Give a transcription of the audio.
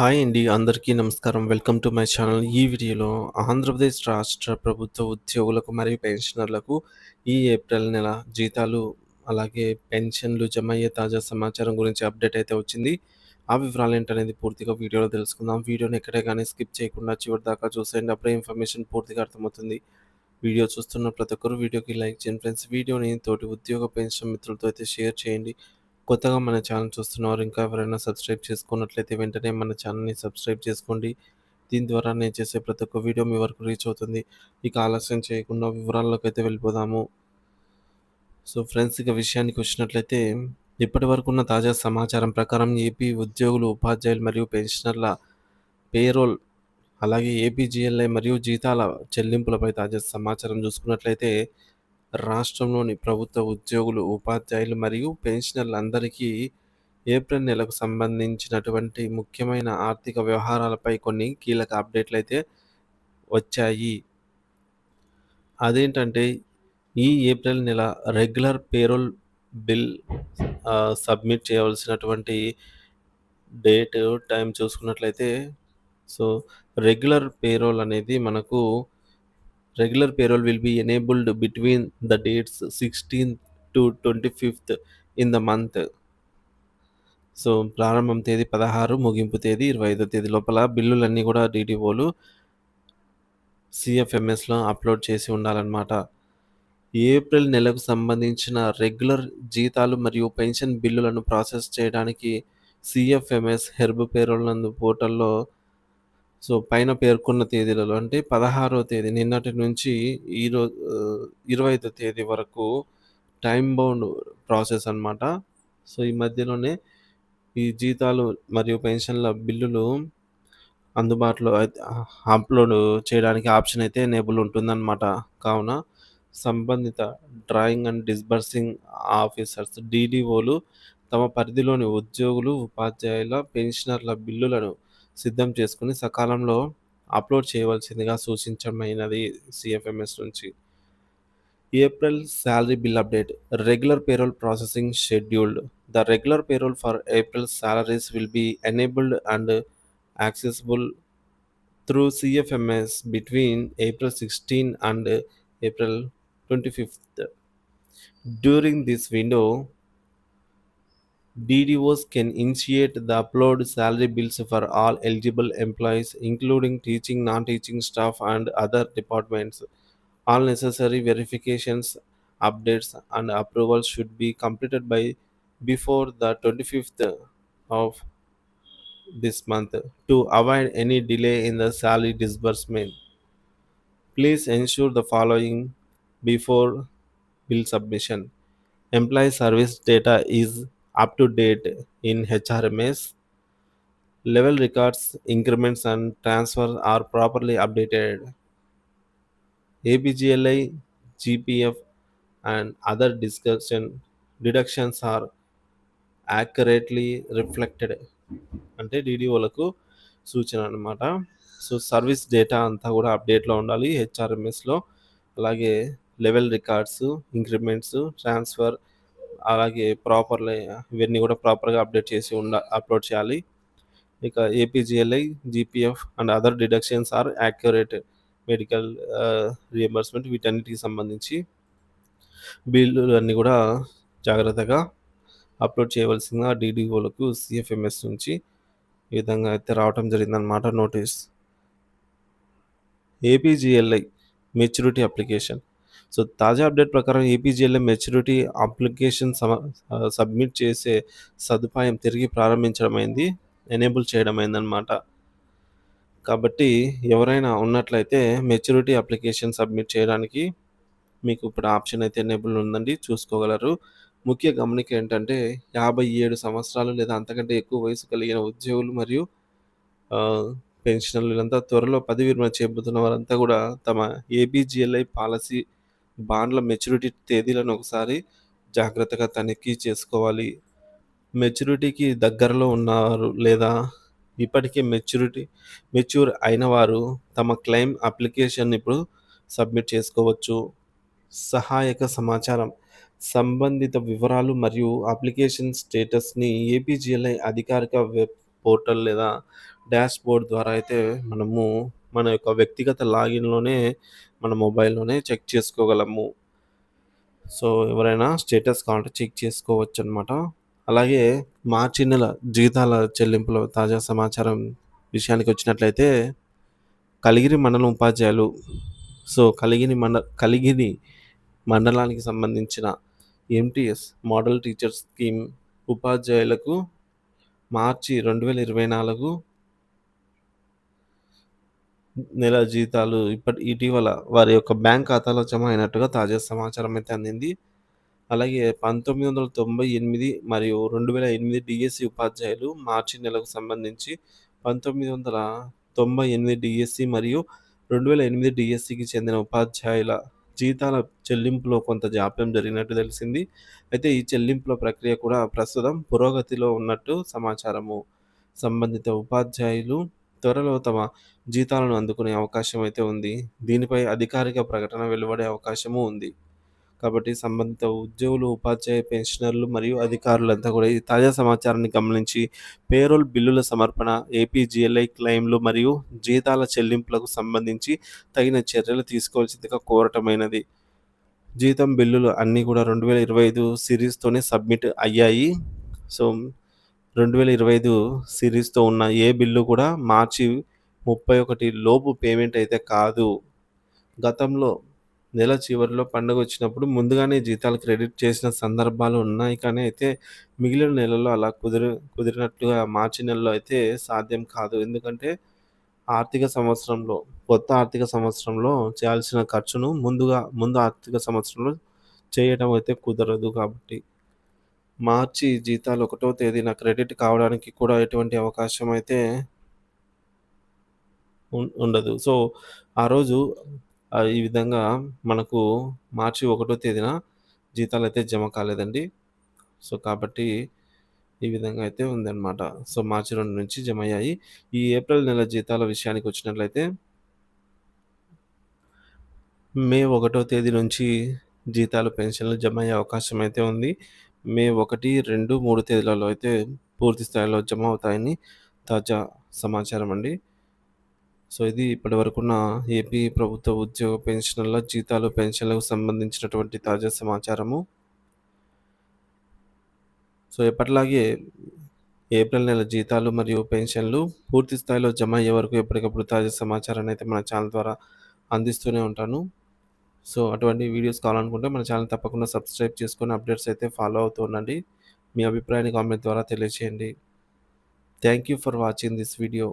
Hi అండి. అందరికీ నమస్కారం. Welcome to my channel. ఈ వీడియోలో ఆంధ్రప్రదేశ్ రాష్ట్ర ప్రభుత్వ ఉద్యోగులకు మరియు పెన్షనర్లకు ఈ ఏప్రిల్ నెల జీతాలు, అలాగే పెన్షన్‌లు జమయ్యే తాజా సమాచారం గురించి అప్డేట్ అయితే వచ్చింది. ఆ వివరాలు ఏంటనేది పూర్తిగా వీడియోలో తెలుసుకుందాం. వీడియోని ఎక్కడే కానీ స్కిప్ చేయకుండా చివరి దాకా చూసేయండి. అప్పుడే ఇన్ఫర్మేషన్ పూర్తిగా అర్థమవుతుంది. వీడియో చూస్తున్న ప్రతి ఒక్కరు వీడియోకి లైక్ చేయండి ఫ్రెండ్స్. వీడియోని తోటి ఉద్యోగ పెన్షన్ మిత్రులతో అయితే షేర్ చేయండి. కొత్తగా మన ఛానల్ చూస్తున్నవారు ఇంకా ఎవరైనా సబ్స్క్రైబ్ చేసుకున్నట్లయితే వెంటనే మన ఛానల్‌ని సబ్స్క్రైబ్ చేసుకోండి. దీని ద్వారా నేను చేసే ప్రతి ఒక్క వీడియో మీ వరకు రీచ్ అవుతుంది. ఇక ఆలస్యం చేయకుండా వివరాల్లోకైతే వెళ్ళిపోదాము. సో ఫ్రెండ్స్ ఇక విషయానికి వచ్చినట్లయితే ఇప్పటివరకు ఉన్న తాజా సమాచారం ప్రకారం ఏపీ ఉద్యోగులు, ఉపాధ్యాయులు మరియు పెన్షనర్ల పేరోల్ అలాగే ఏపీజీఎల్ఐ మరియు జీతాల చెల్లింపులపై తాజా సమాచారం చూసుకున్నట్లయితే రాష్ట్రంలోని ప్రభుత్వ ఉద్యోగులు, ఉపాధ్యాయులు మరియు పెన్షనర్లందరికీ ఏప్రిల్ నెలకు సంబంధించినటువంటి ముఖ్యమైన ఆర్థిక వ్యవహారాలపై కొన్ని కీలక అప్డేట్లు అయితే వచ్చాయి. అదేంటంటే ఈ ఏప్రిల్ నెల రెగ్యులర్ పేరోల్ బిల్ సబ్మిట్ చేయవలసినటువంటి డేట్, టైం చూసుకున్నట్లయితే సో రెగ్యులర్ పేరోల్ అనేది మనకు regular payroll will be enabled between the dates 16థ్ to 25థ్ ఇన్ ద మంత్. సో ప్రారంభం తేదీ 16, ముగింపు తేదీ 25 తేదీ లోపల బిల్లులన్నీ కూడా డీడీఓలు సిఎఫ్ఎంఎస్లో అప్లోడ్ చేసి ఉండాలన్నమాట. ఏప్రిల్ నెలకు సంబంధించిన రెగ్యులర్ జీతాలు మరియు పెన్షన్ బిల్లులను ప్రాసెస్ చేయడానికి సిఎఫ్ఎంఎస్ హెర్బ్ పేరోల్ నందు పోర్టల్‌లో సో పైన పేర్కొన్న తేదీలలో అంటే 16వ తేదీ నిన్నటి నుంచి ఈరోజు ఇరవై ఐదో తేదీ వరకు టైం బౌండ్ ప్రాసెస్ అన్నమాట. సో ఈ మధ్యలోనే ఈ జీతాలు మరియు పెన్షన్‌ల బిల్లులు అందుబాటులో అయితే అప్‌లోడ్ చేయడానికి ఆప్షన్ అయితే ఎనేబుల్ ఉంటుందన్నమాట. కావున సంబంధిత డ్రాయింగ్ అండ్ డిస్బర్సింగ్ ఆఫీసర్స్ డీడీఓలు తమ పరిధిలోని ఉద్యోగులు, ఉపాధ్యాయుల, పెన్షనర్ల బిల్లులను సిద్ధం చేసుకుని సకాలంలో అప్లోడ్ చేయవలసిందిగా సూచించమైనది సీఎఫ్ఎంఎస్ నుంచి. April salary bill update regular payroll processing scheduled. The regular payroll for April salaries will be enabled and accessible through CFMS between April 16 and April 25థ్. During this window DDOs can initiate the upload salary bills for all eligible employees, including teaching, non-teaching staff, and other departments. All necessary verifications, updates, and approvals should be completed by before the 25th of this month to avoid any delay in the salary disbursement. Please ensure the following before bill submission. Employee service data is up to date in HRMS level records increments and transfer are properly updated ABGLI GPF and other discussion deductions are accurately reflected అంటే డీడీఓలకు సూచన అనమాట so service data అంతా కూడా అప్డేట్లో ఉండాలి హెచ్ఆర్ఎంఎస్లో అలాగే level records increments transfer అలాగే ప్రాపర్‌లీ ఇవన్నీ కూడా ప్రాపర్‌గా అప్డేట్ చేసి ఉండ అప్లోడ్ చేయాలి. ఇక APGLI, GPF and other deductions are accurate. Medical reimbursement వీటన్నిటికి సంబంధించి బిల్లులన్నీ కూడా జాగ్రత్తగా అప్లోడ్ చేయవలసిందిగా డీడీఓలకు సీఎఫ్ఎంఎస్ నుంచి ఈ విధంగా అయితే రావటం జరిగిందన్నమాట notice. APGLI maturity application. So తాజా అప్డేట్ ప్రకారం ఏపీజీఎల్ఐ మెచ్యూరిటీ అప్లికేషన్ సమ సబ్మిట్ చేసే సదుపాయం తిరిగి ప్రారంభించడమైంది. ఎనేబుల్ చేయడమైందనమాట కాబట్టి ఎవరైనా ఉన్నట్లయితే మెచ్యూరిటీ అప్లికేషన్ సబ్మిట్ చేయడానికి మీకు ఇప్పుడు ఆప్షన్ అయితే ఎనేబుల్ ఉందండి. చూసుకోగలరు. ముఖ్య గమనిక ఏంటంటే 57 సంవత్సరాలు లేదా అంతకంటే ఎక్కువ వయసు కలిగిన ఉద్యోగులు మరియు పెన్షనర్లు వీళ్ళంతా త్వరలో పదవి విరమణ చేయబోతున్న వారంతా కూడా తమ ఏపీజీఎల్ఐ పాలసీ బాండ్ల మెచ్యూరిటీ తేదీలను ఒకసారి జాగ్రత్తగా తనిఖీ చేసుకోవాలి. మెచ్యూరిటీకి దగ్గరలో ఉన్నవారు లేదా ఇప్పటికే మెచ్యూరిటీ మెచ్యూర్ అయిన వారు తమ క్లెయిమ్ అప్లికేషన్ ఇప్పుడు సబ్మిట్ చేసుకోవచ్చు. సహాయక సమాచారం సంబంధిత వివరాలు మరియు అప్లికేషన్ స్టేటస్‌ని ఏపీజీఎల్ఐ అధికారిక వెబ్ పోర్టల్ లేదా డాష్‌బోర్డ్ ద్వారా అయితే మనము మన యొక్క వ్యక్తిగత లాగిన్‌లోనే మన మొబైల్‌లోనే చెక్ చేసుకోగలము. సో, ఎవరైనా స్టేటస్ కావాలంటే చెక్ చేసుకోవచ్చు అనమాట అలాగే మార్చి నెల జీతాల చెల్లింపుల తాజా సమాచారం విషయానికి వచ్చినట్లయితే కలిగిరి మండలం ఉపాధ్యాయులు సో, కలిగిని మండ కలిగిరి మండలానికి సంబంధించిన ఎంటీఎస్ మోడల్ టీచర్ స్కీమ్ ఉపాధ్యాయులకు మార్చి 2024 నెల జీతాలు ఇప్పటి ఇటీవల వారి యొక్క బ్యాంక్ ఖాతాలో జమ అయినట్టుగా తాజా సమాచారం అయితే అందింది. అలాగే 1998 మరియు రెండు వేల ఎనిమిది డిఎస్సి ఉపాధ్యాయులు మార్చి నెలకు సంబంధించి పంతొమ్మిది వందల తొంభై ఎనిమిది డిఎస్సి మరియు రెండు వేల ఎనిమిది డిఎస్సికి చెందిన ఉపాధ్యాయుల జీతాల చెల్లింపులో కొంత జాప్యం జరిగినట్టు తెలిసింది. అయితే ఈ చెల్లింపుల ప్రక్రియ కూడా ప్రస్తుతం పురోగతిలో ఉన్నట్టు సమాచారము. సంబంధిత ఉపాధ్యాయులు త్వరలో తమ జీతాలను అందుకునే అవకాశం అయితే ఉంది. దీనిపై అధికారిక ప్రకటన వెలువడే అవకాశము ఉంది. కాబట్టి సంబంధిత ఉద్యోగులు, ఉపాధ్యాయ పెన్షనర్లు మరియు అధికారులంతా కూడా ఈ తాజా సమాచారాన్ని గమనించి పేరోల్ బిల్లుల సమర్పణ, ఏపీజీఎల్ఐ క్లెయిమ్‌లు మరియు జీతాల చెల్లింపులకు సంబంధించి తగిన చర్యలు తీసుకోవాల్సిందిగా కోరటమైనది. జీతం బిల్లులు అన్నీ కూడా 2025 సిరీస్‌తోనే సబ్మిట్ అయ్యాయి. సో, 2025 సిరీస్‌తో ఉన్న ఏ బిల్లు కూడా మార్చి 31 లోపు పేమెంట్ అయితే కాదు. గతంలో నెల చివరిలో పండుగ వచ్చినప్పుడు ముందుగానే జీతాలు క్రెడిట్ చేసిన సందర్భాలు ఉన్నాయి కానీ అయితే మిగిలిన నెలలో అలా కుదిరి కుదిరినట్టుగా మార్చి నెలలో అయితే సాధ్యం కాదు. ఎందుకంటే ఆర్థిక సంవత్సరంలో కొత్త ఆర్థిక సంవత్సరంలో చేయాల్సిన ఖర్చును ముందుగా ముందు ఆర్థిక సంవత్సరంలో చేయటం అయితే కుదరదు కాబట్టి. మార్చి జీతాలు ఒకటో తేదీన క్రెడిట్ కావడానికి కూడా ఎటువంటి అవకాశం అయితే ఉండదు. సో, ఆ రోజు ఈ విధంగా మనకు మార్చి ఒకటో తేదీన జీతాలు అయితే జమ కాలేదండి. సో, కాబట్టి ఈ విధంగా అయితే ఉందన్నమాట సో, మార్చి రెండు నుంచి జమ అయ్యాయి. ఈ ఏప్రిల్ నెల జీతాల విషయానికి వచ్చినట్లయితే మే ఒకటో తేదీ నుంచి జీతాలు, పెన్షన్‌లు జమ అయ్యే అవకాశం అయితే ఉంది. మే 1, 2, 3 తేదీలలో అయితే పూర్తి స్థాయిలో జమ అవుతాయని తాజా సమాచారం అండి. సో, ఇది ఇప్పటివరకున్న ఏపీ ప్రభుత్వ ఉద్యోగ పెన్షన్ల జీతాలు, పెన్షన్‌లకు సంబంధించినటువంటి తాజా సమాచారము. సో, ఎప్పటిలాగే ఏప్రిల్ నెల జీతాలు మరియు పెన్షన్‌లు పూర్తి స్థాయిలో జమ అయ్యే వరకు ఎప్పటికప్పుడు తాజా సమాచారాన్ని అయితే మన ఛానల్ ద్వారా అందిస్తూనే ఉంటాను. సో, అటువంటి వీడియోస్ కావాలనుకుంటే మన ఛానల్ తప్పకుండా సబ్స్క్రైబ్ చేసుకొని అప్డేట్స్ అయితే ఫాలో అవుతూ ఉండండి. మీ అభిప్రాయాన్ని కామెంట్ ద్వారా తెలియచేయండి. Thank you for watching this video.